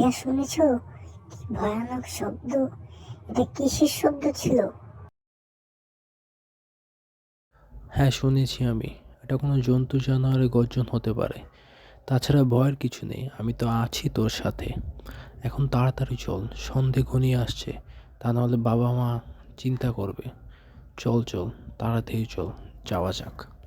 এটা শুনেছো? কি ভয়ানক শব্দ। এটা কিসের শব্দ ছিল? হ্যাঁ শুনেছি আমি। এটা কোনো জন্তু জানোয়ারের গর্জন হতে পারে। তাছাড়া ভয়ের কিছু নেই। আমি তো আছি তোর সাথে। এখন তাড়াতাড়ি চল। সন্ধে ঘনিয়ে আসছে। তা নাহলে বাবা মা চিন্তা করবে। চল চল। তাড়াতাড়ি চল। যাওয়া যাক।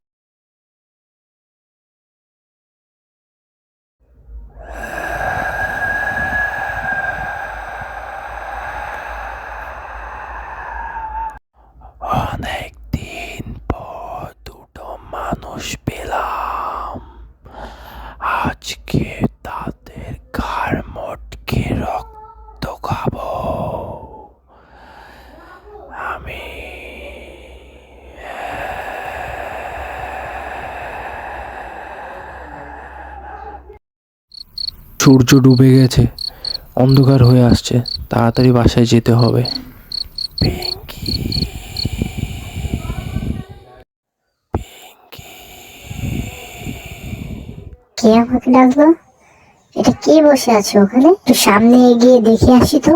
সূর্য ডুবে গেছে অন্ধকার হয়ে আসছে তাড়াতাড়ি বাসায় যেতে হবে। পিঙ্কি। কে আমাকে ডাকলো? এটা কে বসে আছে ওখানে? একটু সামনে এগিয়ে দেখে আসি তো।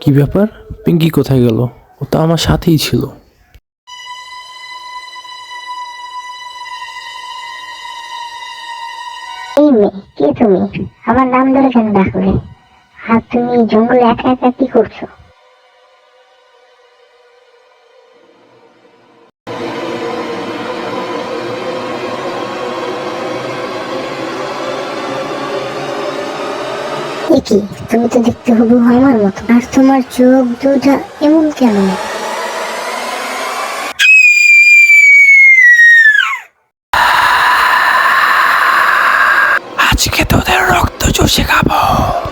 কি ব্যাপার? পিঙ্কি কোথায় গেল? ও তো আমার সাথেই ছিল। মেয়ে কে তুমি? আমার নাম ধরে কেন আর তুমি জঙ্গলে একা একা কি করছ? তুমি তো দেখতে হবু আমার মতো। আর তোমার চোখ দুটা এমন কেন? 쟤도 내 럭도 주시가보